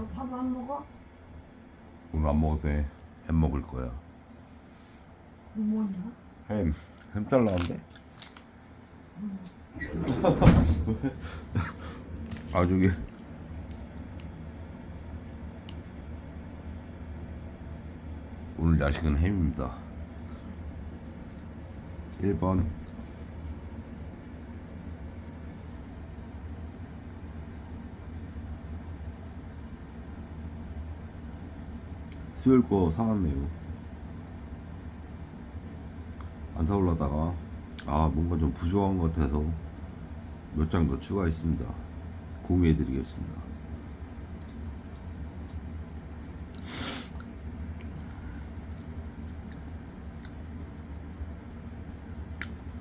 너 밥 안 먹어? 오늘 안 먹어도 돼. 햄 먹을 거야. 뭐 뭐냐? 햄. 햄 잘라는데? 아 저기 오늘 야식은 햄입니다. 1번 수요일 거 사왔네요. 안 사올라다가 아 뭔가 좀 부족한 것 같아서 몇 장 더 추가했습니다. 공유해 드리겠습니다.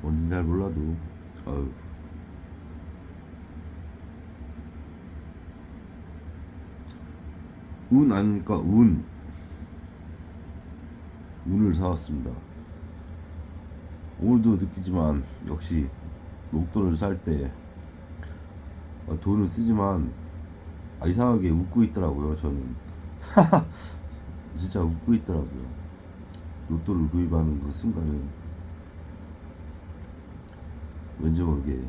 뭔지 잘 몰라도 어우 운 아닙니까 운 운을 사왔습니다. 오늘도 느끼지만 역시 로또를 살때 아, 돈을 쓰지만 아, 이상하게 웃고 있더라고요 저는. 진짜 웃고 있더라고요. 로또를 구입하는 그 순간은. 왠지 모르게.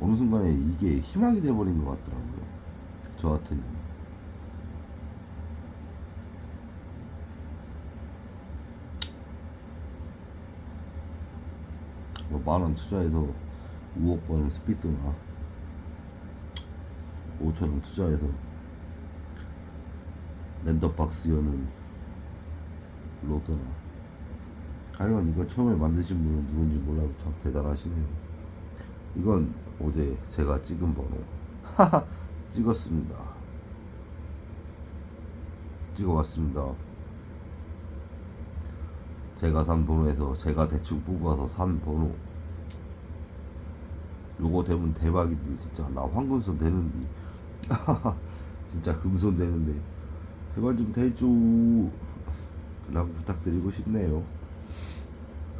어느 순간에 이게 희망이 돼버린 것 같더라고요. 저한테는 만원 투자해서 5억 버는 스피드나. 5천원 투자해서 랜덤박스 여는 로더나. 하여간 이거 처음에 만드신 분은 누군지 몰라도 참 대단하시네요. 이건 어제 제가 찍은 번호. 찍었습니다. 찍어봤습니다. 제가 산 번호에서 제가 대충 뽑아서 산 번호 요거 되면 대박이지 진짜. 나 황금손 되는데. 진짜 금손 되는데. 제발 좀 대줘 라고 부탁드리고 싶네요.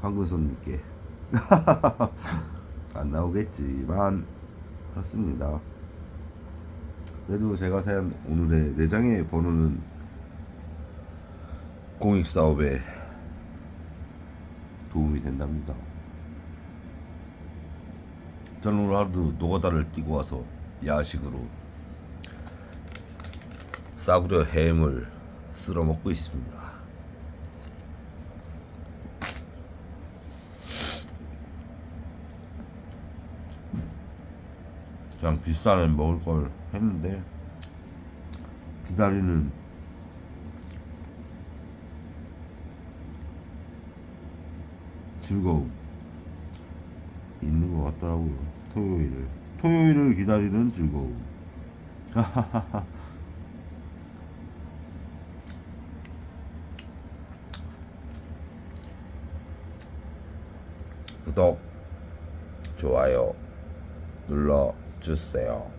황금손님께. 안 나오겠지만 샀습니다. 그래도 제가 산 오늘의 네 장의 번호는 공익 사업에 도움이 된답니다. 오늘 하루도 노가다를 뛰고 와서 야식으로 싸구려 햄을 쓸어 먹고 있습니다. 그냥 햄 먹을 걸 했는데 기다리는 즐거움 있는 것 같더라고요. 토요일을 토요일을 기다리는 즐거움. 구독, 좋아요 눌러 주세요.